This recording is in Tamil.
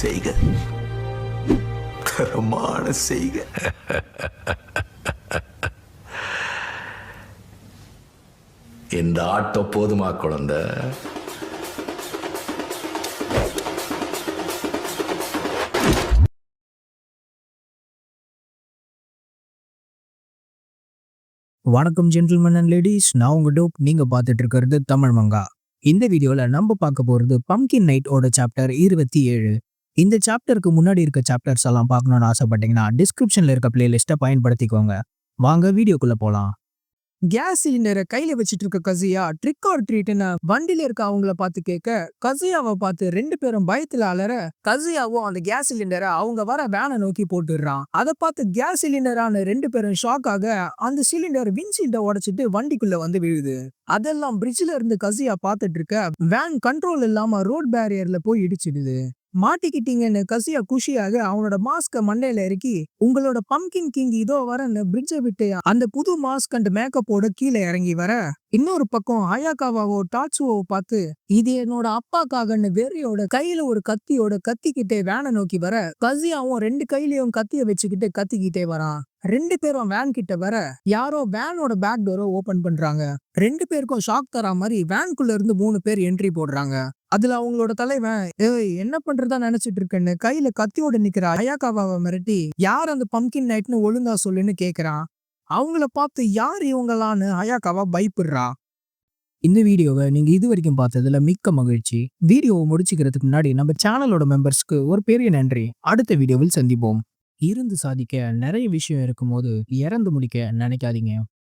செய்க. தரமான செய்க. இந்த ஆட்டம் போதுமா குழந்தை? வணக்கம் ஜென்டில்மேன் அண்ட் லேடிஸ் நான் உங்க டோப். நீங்க பார்த்துட்டு இருக்கிறது தமிழ் மங்கா. இந்த வீடியோல நம்ம பார்க்க போறது பம்கின் நைட் ஓட சாப்டர் இருபத்தி ஏழு. இந்த சாப்டருக்கு முன்னாடி இருக்க சாப்டர்ஸ் எல்லாம் பார்க்கணும்னு ஆசைப்பட்டீங்கன்னா டிஸ்கிரிப்ஷன்ல இருக்க பிளேலிஸ்ட்டை பயன்படுத்திக்கோங்க. வாங்க வீடியோக்குள்ள போலாம். கேஸ் சிலிண்டரை கையில வச்சுட்டு இருக்க கசியா ட்ரிக் ஆர் ட்ரீட்னு வண்டியில இருக்க அவங்கள பார்த்து கேட்க கசியாவை பார்த்து ரெண்டு பேரும் பயத்துல அலற கசியாவும் அந்த கேஸ் சிலிண்டரை அவங்க வர வேனை நோக்கி போட்டுடுறான். அதை பார்த்து கேஸ் சிலிண்டரான ரெண்டு பேரும் ஷாக் ஆக அந்த சிலிண்டர் விண்ட்ஷீல்ட உடைச்சிட்டு வண்டிக்குள்ள வந்து விழுது. அதெல்லாம் பிரிட்ஜ்ல இருந்து கசியா பார்த்துட்டு இருக்க வேன் கண்ட்ரோல் இல்லாம ரோட் பேரியர்ல போய் இடிச்சிடுது. மாட்டிக்கிட்டீங்கன்னு கசியா குஷியாக அவனோட மாஸ்க மண்டையில இறக்கி உங்களோட பம்கின் கிங் இதோ வரன்னு பிரிட்ஜை விட்டு அந்த புது மாஸ்க் அண்ட் மேக்கப்போட கீழே இறங்கி வர. இன்னொரு பக்கம் ஹயாக்காவாவோ டாட்சுவோ பார்த்து இது என்னோட அப்பாக்காகன்னு வெறியோட கையில ஒரு கத்தியோட கத்திக்கிட்டே வேனை நோக்கி வர. கசியாவும் ரெண்டு கையிலயும் கத்திய வச்சுக்கிட்டு கத்திக்கிட்டே வரான். ரெண்டு பேரும் வேன் கிட்ட வர யாரோ வேனோட பேக் டோரை ஓபன் பண்றாங்க. ரெண்டு பேருக்கும் ஷாக் தரா மாதிரி வேன்குள்ள இருந்து மூணு பேர் என்ட்ரி போடுறாங்க. அதுல அவங்களோட தலைவன் ஏய் என்ன பண்றதா நினைச்சிட்டு இருக்கேன்னு கையில கத்தியோட நிக்கிற அயாக்காவாவை மிரட்டி யார் அந்த பம்கின் நைட்னு ஒழுங்கா சொல்லுன்னு கேக்குறான். அவங்கள பார்த்து யார் இவங்களான்னு அயாக்காவா பயப்படுறா? இந்த வீடியோவை நீங்க இது வரைக்கும் பார்த்ததுல மிக்க மகிழ்ச்சி. வீடியோவை முடிச்சுக்கிறதுக்கு முன்னாடி நம்ம சேனலோட மெம்பர்ஸ்க்கு ஒரு பெரிய நன்றி. அடுத்த வீடியோவில் சந்திப்போம். இருந்து சாதிக்க நிறைய விஷயம் இருக்கும்போது இறந்து முடிக்க நினைக்காதீங்க.